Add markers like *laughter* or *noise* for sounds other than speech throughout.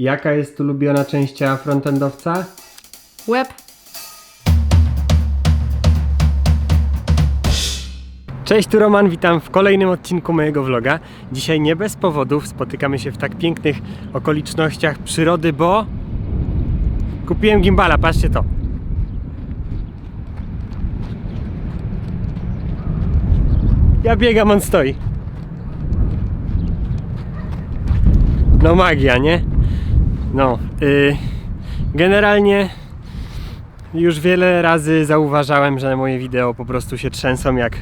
Jaka jest ulubiona część frontendowca? Web. Cześć, tu Roman, witam w kolejnym odcinku mojego vloga. Dzisiaj nie bez powodów spotykamy się w tak pięknych okolicznościach przyrody, bo kupiłem gimbala, patrzcie to. Ja biegam, on stoi. No magia, nie? No, yy, generalnie już wiele razy zauważałem, że moje wideo po prostu się trzęsą jak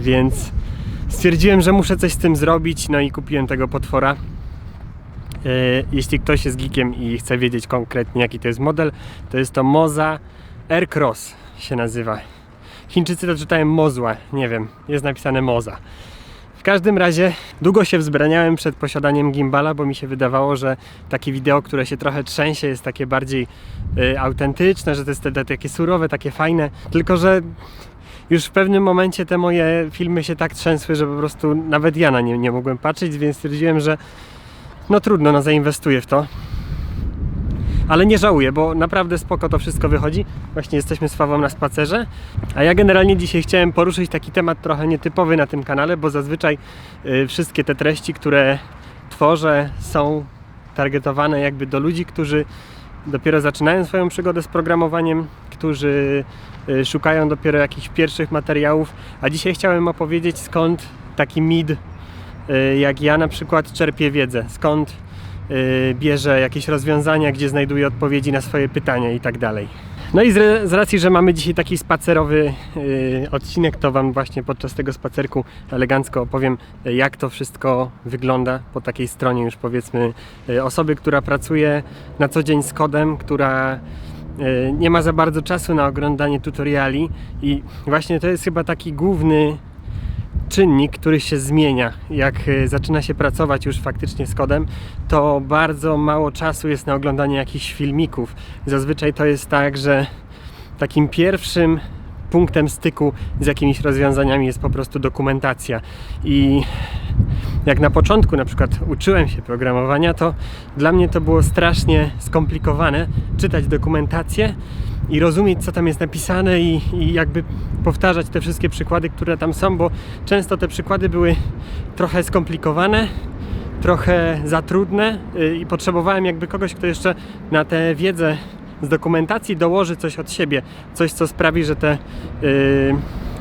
więc stwierdziłem, że muszę coś z tym zrobić, no i kupiłem tego potwora. Yy, jeśli ktoś jest geekiem i chce wiedzieć konkretnie jaki to jest model, to jest to Moza Aircross się nazywa. Chińczycy to czytają Mozła, nie wiem, jest napisane Moza. W każdym razie długo się wzbraniałem przed posiadaniem gimbala, bo mi się wydawało, że takie wideo, które się trochę trzęsie, jest takie bardziej y, autentyczne, że to jest te, takie surowe, takie fajne. Tylko, że już w pewnym momencie te moje filmy się tak trzęsły, że po prostu nawet ja na nie nie mogłem patrzeć, więc stwierdziłem, że no trudno, no zainwestuję w to. Ale nie żałuję, bo naprawdę spoko to wszystko wychodzi. Właśnie jesteśmy z Fawą na spacerze. A ja generalnie dzisiaj chciałem poruszyć taki temat trochę nietypowy na tym kanale, bo zazwyczaj y, wszystkie te treści, które tworzę, są targetowane jakby do ludzi, którzy dopiero zaczynają swoją przygodę z programowaniem, którzy y, szukają dopiero jakichś pierwszych materiałów. A dzisiaj chciałem opowiedzieć skąd taki mid, y, jak ja na przykład czerpię wiedzę, skąd bierze jakieś rozwiązania, gdzie znajduje odpowiedzi na swoje pytania i tak dalej. No i z, racji, że mamy dzisiaj taki spacerowy y, odcinek, to Wam właśnie podczas tego spacerku elegancko opowiem, y, jak to wszystko wygląda po takiej stronie już powiedzmy y, osoby, która pracuje na co dzień z kodem, która y, nie ma za bardzo czasu na oglądanie tutoriali i właśnie to jest chyba taki główny czynnik, który się zmienia. Jak y, zaczyna się pracować już faktycznie z kodem, to bardzo mało czasu jest na oglądanie jakichś filmików. Zazwyczaj to jest tak, że takim pierwszym punktem styku z jakimiś rozwiązaniami jest po prostu dokumentacja. I jak na początku na przykład uczyłem się programowania, to dla mnie to było strasznie skomplikowane czytać dokumentację i rozumieć, co tam jest napisane i, i jakby powtarzać te wszystkie przykłady, które tam są, bo często te przykłady były trochę skomplikowane, trochę za trudne y, i potrzebowałem jakby kogoś, kto jeszcze na tę wiedzę z dokumentacji dołoży coś od siebie, coś co sprawi, że te y,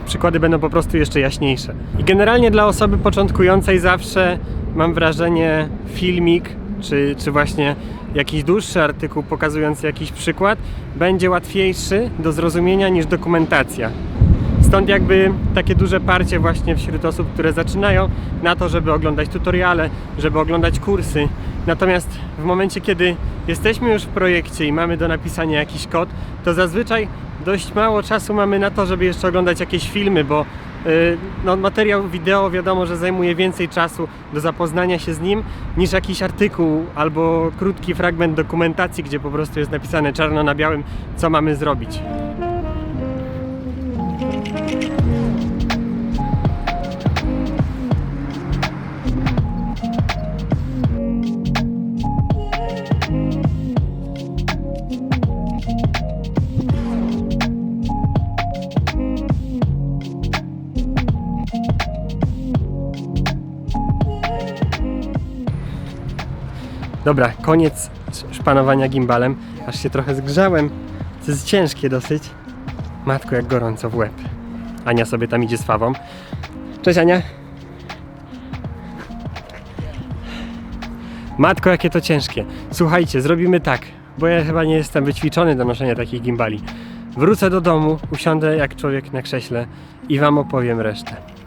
przykłady będą po prostu jeszcze jaśniejsze. I generalnie dla osoby początkującej zawsze mam wrażenie filmik czy, czy właśnie jakiś dłuższy artykuł pokazujący jakiś przykład będzie łatwiejszy do zrozumienia niż dokumentacja. Stąd jakby takie duże parcie właśnie wśród osób, które zaczynają na to, żeby oglądać tutoriale, żeby oglądać kursy. Natomiast w momencie, kiedy jesteśmy już w projekcie i mamy do napisania jakiś kod, to zazwyczaj dość mało czasu mamy na to, żeby jeszcze oglądać jakieś filmy, bo no, materiał wideo wiadomo, że zajmuje więcej czasu do zapoznania się z nim niż jakiś artykuł albo krótki fragment dokumentacji, gdzie po prostu jest napisane czarno na białym, co mamy zrobić. Dobra, koniec szpanowania gimbalem. Aż się trochę zgrzałem. To jest ciężkie dosyć. Matko, jak gorąco w łeb. Ania sobie tam idzie z fawą. Cześć Ania. Matko, jakie to ciężkie. Słuchajcie, zrobimy tak, bo ja chyba nie jestem wyćwiczony do noszenia takich gimbali. Wrócę do domu, usiądę jak człowiek na krześle i wam opowiem resztę.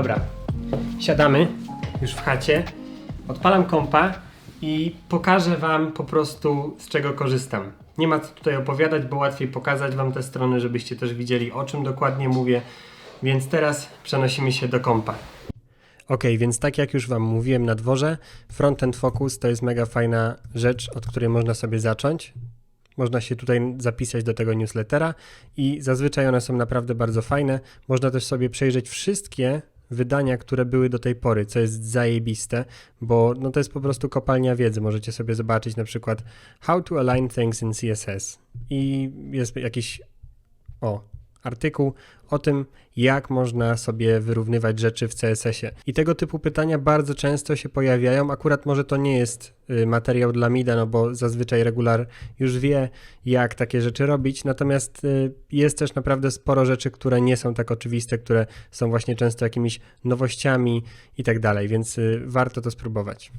Dobra, siadamy już w chacie, odpalam kompa i pokażę Wam po prostu z czego korzystam. Nie ma co tutaj opowiadać, bo łatwiej pokazać Wam te strony, żebyście też widzieli o czym dokładnie mówię. Więc teraz przenosimy się do kompa. Ok, więc tak jak już Wam mówiłem na dworze, Frontend Focus to jest mega fajna rzecz, od której można sobie zacząć. Można się tutaj zapisać do tego newslettera i zazwyczaj one są naprawdę bardzo fajne. Można też sobie przejrzeć wszystkie wydania, które były do tej pory, co jest zajebiste, bo no to jest po prostu kopalnia wiedzy. Możecie sobie zobaczyć na przykład How to align things in CSS i jest jakiś o, artykuł o tym, jak można sobie wyrównywać rzeczy w CSS-ie. I tego typu pytania bardzo często się pojawiają. Akurat może to nie jest y, materiał dla Mida, no bo zazwyczaj regular już wie, jak takie rzeczy robić. Natomiast y, jest też naprawdę sporo rzeczy, które nie są tak oczywiste, które są właśnie często jakimiś nowościami i tak dalej, więc y, warto to spróbować.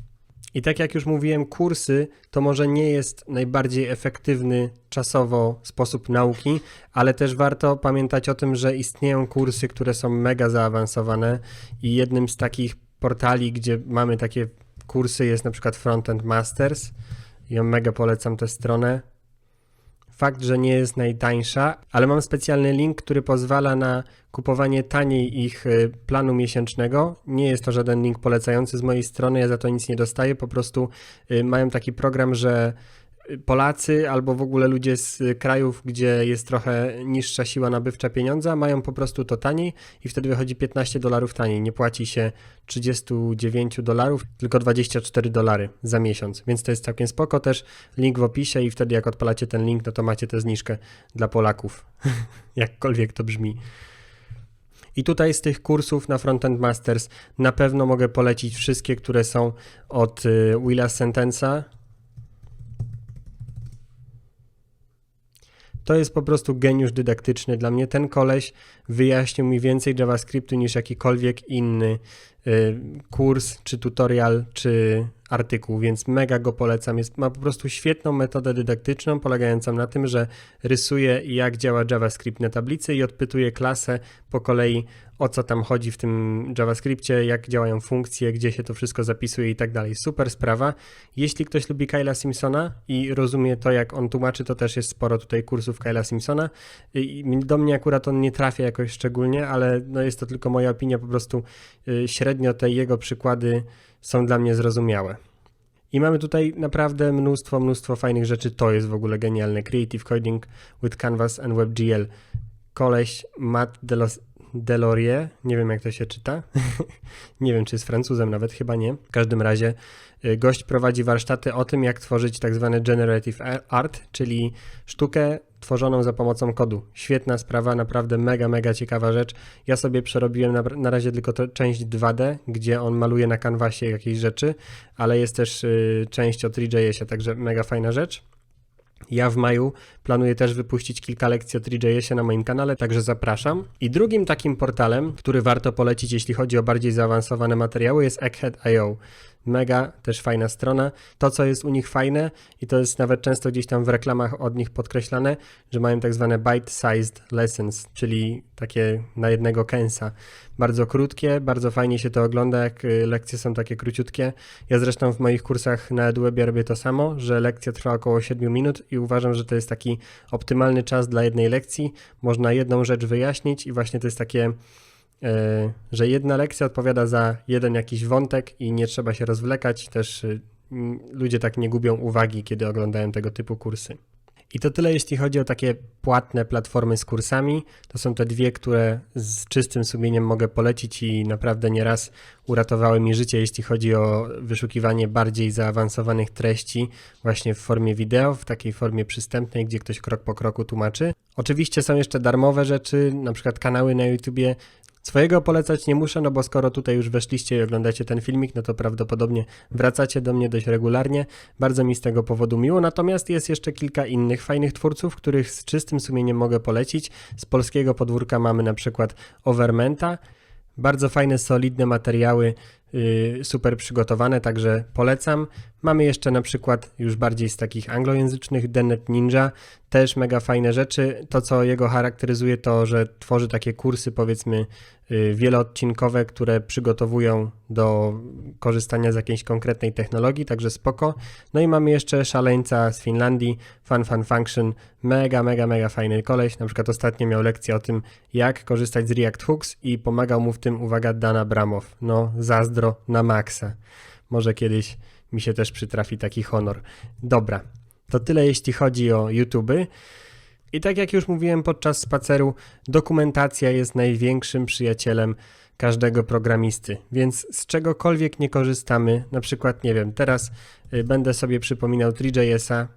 I tak jak już mówiłem, kursy to może nie jest najbardziej efektywny czasowo sposób nauki, ale też warto pamiętać o tym, że istnieją kursy, które są mega zaawansowane i jednym z takich portali, gdzie mamy takie kursy jest na przykład Frontend Masters. Ja mega polecam tę stronę. Fakt, że nie jest najtańsza, ale mam specjalny link, który pozwala na kupowanie taniej ich y, planu miesięcznego. Nie jest to żaden link polecający z mojej strony, ja za to nic nie dostaję. Po prostu y, mają taki program, że Polacy albo w ogóle ludzie z krajów, gdzie jest trochę niższa siła nabywcza pieniądza, mają po prostu to taniej i wtedy wychodzi 15 dolarów taniej. Nie płaci się 39 dolarów, tylko 24 dolary za miesiąc, więc to jest całkiem spoko. Też link w opisie i wtedy jak odpalacie ten link, no to macie tę zniżkę dla Polaków. *laughs* Jakkolwiek to brzmi. I tutaj z tych kursów na Frontend Masters na pewno mogę polecić wszystkie, które są od y, Willa Sentensa. To jest po prostu geniusz dydaktyczny. Dla mnie ten koleś wyjaśnił mi więcej JavaScriptu niż jakikolwiek inny kurs, czy tutorial, czy artykuł, więc mega go polecam. Jest, ma po prostu świetną metodę dydaktyczną, polegającą na tym, że rysuje jak działa JavaScript na tablicy i odpytuje klasę po kolei o co tam chodzi w tym JavaScriptie, jak działają funkcje, gdzie się to wszystko zapisuje i tak dalej. Super sprawa. Jeśli ktoś lubi Kyla Simpsona i rozumie to, jak on tłumaczy, to też jest sporo tutaj kursów Kyla Simpsona. Do mnie akurat on nie trafia jakoś szczególnie, ale no jest to tylko moja opinia, po prostu y, średnio te jego przykłady są dla mnie zrozumiałe. I mamy tutaj naprawdę mnóstwo, mnóstwo fajnych rzeczy. To jest w ogóle genialne. Creative Coding with Canvas and WebGL. Koleś Matt Delos Delorie, nie wiem jak to się czyta, *laughs* nie wiem czy jest Francuzem nawet, chyba nie. W każdym razie y, gość prowadzi warsztaty o tym, jak tworzyć tak zwany generative art, czyli sztukę tworzoną za pomocą kodu. Świetna sprawa, naprawdę mega, mega ciekawa rzecz. Ja sobie przerobiłem na, na razie tylko to, część 2D, gdzie on maluje na kanwasie jakieś rzeczy, ale jest też y, część o 3JS-ie, także mega fajna rzecz. Ja w maju planuję też wypuścić kilka lekcji o 3JS-ie na moim kanale, także zapraszam. I drugim takim portalem, który warto polecić, jeśli chodzi o bardziej zaawansowane materiały, jest Egghead.io. Mega, też fajna strona. To, co jest u nich fajne, i to jest nawet często gdzieś tam w reklamach od nich podkreślane, że mają tak zwane bite-sized lessons, czyli takie na jednego kęsa. Bardzo krótkie, bardzo fajnie się to ogląda, jak y, lekcje są takie króciutkie. Ja zresztą w moich kursach na EduWebie robię to samo, że lekcja trwa około 7 minut i uważam, że to jest taki optymalny czas dla jednej lekcji. Można jedną rzecz wyjaśnić i właśnie to jest takie że jedna lekcja odpowiada za jeden jakiś wątek i nie trzeba się rozwlekać. Też y, ludzie tak nie gubią uwagi, kiedy oglądają tego typu kursy. I to tyle, jeśli chodzi o takie płatne platformy z kursami. To są te dwie, które z czystym sumieniem mogę polecić i naprawdę nieraz uratowały mi życie, jeśli chodzi o wyszukiwanie bardziej zaawansowanych treści, właśnie w formie wideo, w takiej formie przystępnej, gdzie ktoś krok po kroku tłumaczy. Oczywiście są jeszcze darmowe rzeczy, na przykład kanały na YouTubie, Swojego polecać nie muszę, no bo skoro tutaj już weszliście i oglądacie ten filmik, no to prawdopodobnie wracacie do mnie dość regularnie. Bardzo mi z tego powodu miło. Natomiast jest jeszcze kilka innych fajnych twórców, których z czystym sumieniem mogę polecić. Z polskiego podwórka mamy na przykład Overmenta. Bardzo fajne, solidne materiały super przygotowane, także polecam. Mamy jeszcze na przykład już bardziej z takich anglojęzycznych Denet Ninja, też mega fajne rzeczy. To, co jego charakteryzuje, to, że tworzy takie kursy, powiedzmy, y, wieloodcinkowe, które przygotowują do korzystania z jakiejś konkretnej technologii, także spoko. No i mamy jeszcze szaleńca z Finlandii, Fun Fun Function, mega, mega, mega fajny koleś. Na przykład ostatnio miał lekcję o tym, jak korzystać z React Hooks i pomagał mu w tym, uwaga, Dan Abramow. No, zazdro na maksa. Może kiedyś mi się też przytrafi taki honor. Dobra, to tyle jeśli chodzi o YouTube. I tak jak już mówiłem podczas spaceru, dokumentacja jest największym przyjacielem każdego programisty, więc z czegokolwiek nie korzystamy, na przykład, nie wiem, teraz y, będę sobie przypominał 3JS-a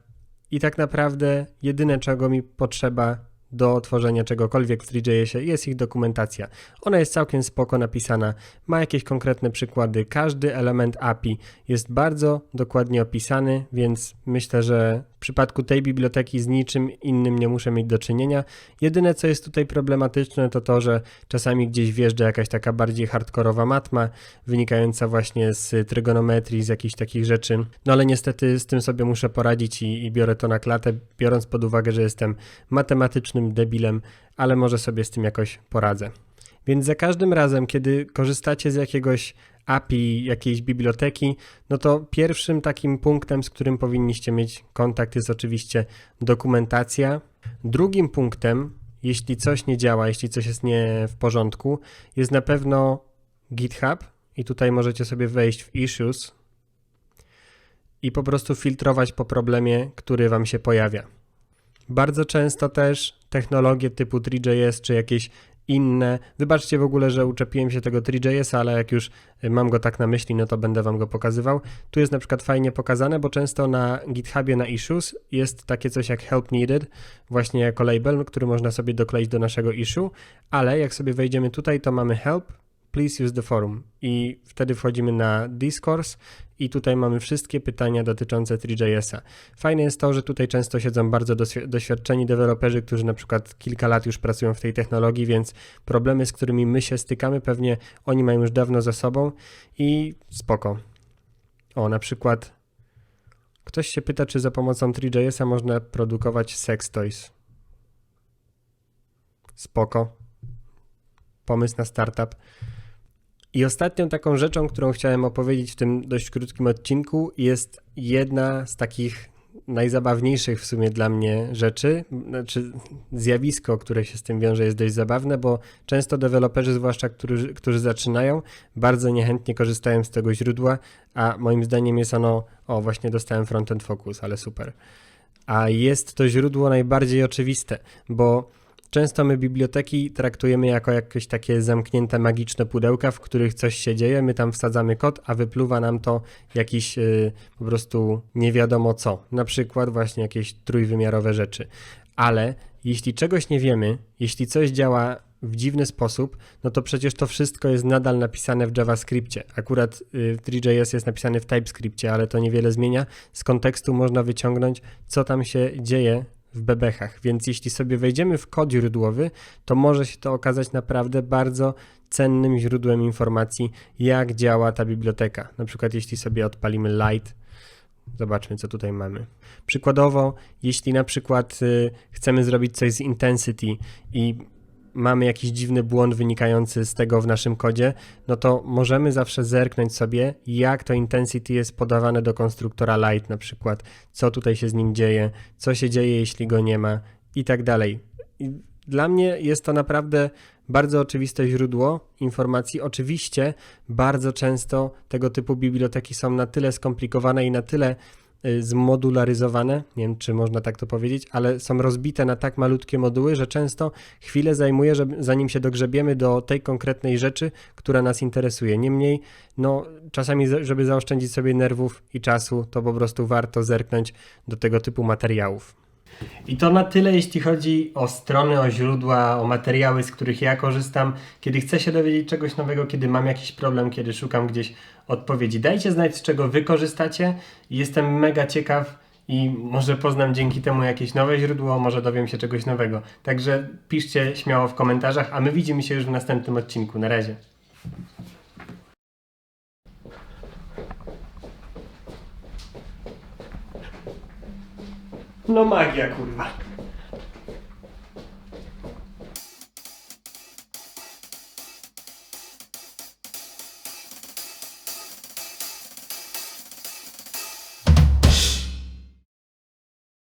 i tak naprawdę jedyne czego mi potrzeba do tworzenia czegokolwiek w 3JS-ie jest ich dokumentacja. Ona jest całkiem spoko napisana, ma jakieś konkretne przykłady, każdy element API jest bardzo dokładnie opisany, więc myślę, że przypadku tej biblioteki z niczym innym nie muszę mieć do czynienia. Jedyne co jest tutaj problematyczne to to, że czasami gdzieś wjeżdża jakaś taka bardziej hardkorowa matma, wynikająca właśnie z trygonometrii, z jakichś takich rzeczy. No ale niestety z tym sobie muszę poradzić i, i biorę to na klatę, biorąc pod uwagę, że jestem matematycznym debilem, ale może sobie z tym jakoś poradzę. Więc za każdym razem, kiedy korzystacie z jakiegoś API, jakiejś biblioteki, no to pierwszym takim punktem, z którym powinniście mieć kontakt, jest oczywiście dokumentacja. Drugim punktem, jeśli coś nie działa, jeśli coś jest nie w porządku, jest na pewno GitHub. I tutaj możecie sobie wejść w Issues i po prostu filtrować po problemie, który Wam się pojawia. Bardzo często też technologie typu 3JS czy jakieś inne. Wybaczcie w ogóle, że uczepiłem się tego 3JS, ale jak już mam go tak na myśli, no to będę wam go pokazywał. Tu jest na przykład fajnie pokazane, bo często na GitHubie na issues jest takie coś jak help needed, właśnie jako label, który można sobie dokleić do naszego issue, ale jak sobie wejdziemy tutaj, to mamy help, please use the forum i wtedy wchodzimy na discourse i tutaj mamy wszystkie pytania dotyczące 3JS-a. Fajne jest to, że tutaj często siedzą bardzo doświadczeni deweloperzy, którzy na przykład kilka lat już pracują w tej technologii, więc problemy, z którymi my się stykamy, pewnie oni mają już dawno za sobą i spoko. O, na przykład ktoś się pyta, czy za pomocą 3JS-a można produkować sex toys. Spoko. Pomysł na startup. I ostatnią taką rzeczą, którą chciałem opowiedzieć w tym dość krótkim odcinku, jest jedna z takich najzabawniejszych w sumie dla mnie rzeczy, znaczy zjawisko, które się z tym wiąże, jest dość zabawne, bo często deweloperzy, zwłaszcza którzy, którzy zaczynają, bardzo niechętnie korzystają z tego źródła, a moim zdaniem jest ono, o właśnie dostałem Frontend Focus, ale super. A jest to źródło najbardziej oczywiste, bo Często my biblioteki traktujemy jako jakieś takie zamknięte magiczne pudełka, w których coś się dzieje, my tam wsadzamy kod, a wypluwa nam to jakiś yy, po prostu nie wiadomo co. Na przykład właśnie jakieś trójwymiarowe rzeczy. Ale jeśli czegoś nie wiemy, jeśli coś działa w dziwny sposób, no to przecież to wszystko jest nadal napisane w JavaScriptie. Akurat y, 3JS jest napisany w TypeScriptie, ale to niewiele zmienia. Z kontekstu można wyciągnąć, co tam się dzieje w bebechach, więc jeśli sobie wejdziemy w kod źródłowy, to może się to okazać naprawdę bardzo cennym źródłem informacji, jak działa ta biblioteka. Na przykład jeśli sobie odpalimy light, zobaczmy co tutaj mamy. Przykładowo, jeśli na przykład y, chcemy zrobić coś z intensity i mamy jakiś dziwny błąd wynikający z tego w naszym kodzie, no to możemy zawsze zerknąć sobie, jak to intensity jest podawane do konstruktora light na przykład, co tutaj się z nim dzieje, co się dzieje, jeśli go nie ma i tak dalej. Dla mnie jest to naprawdę bardzo oczywiste źródło informacji. Oczywiście bardzo często tego typu biblioteki są na tyle skomplikowane i na tyle zmodularyzowane, nie wiem czy można tak to powiedzieć, ale są rozbite na tak malutkie moduły, że często chwilę zajmuje, żeby, zanim się dogrzebiemy do tej konkretnej rzeczy, która nas interesuje. Niemniej, no czasami, żeby zaoszczędzić sobie nerwów i czasu, to po prostu warto zerknąć do tego typu materiałów. I to na tyle, jeśli chodzi o strony, o źródła, o materiały, z których ja korzystam, kiedy chcę się dowiedzieć czegoś nowego, kiedy mam jakiś problem, kiedy szukam gdzieś odpowiedzi. Dajcie znać, z czego wykorzystacie. Jestem mega ciekaw i może poznam dzięki temu jakieś nowe źródło, może dowiem się czegoś nowego. Także piszcie śmiało w komentarzach, a my widzimy się już w następnym odcinku. Na razie. No magia, kurwa.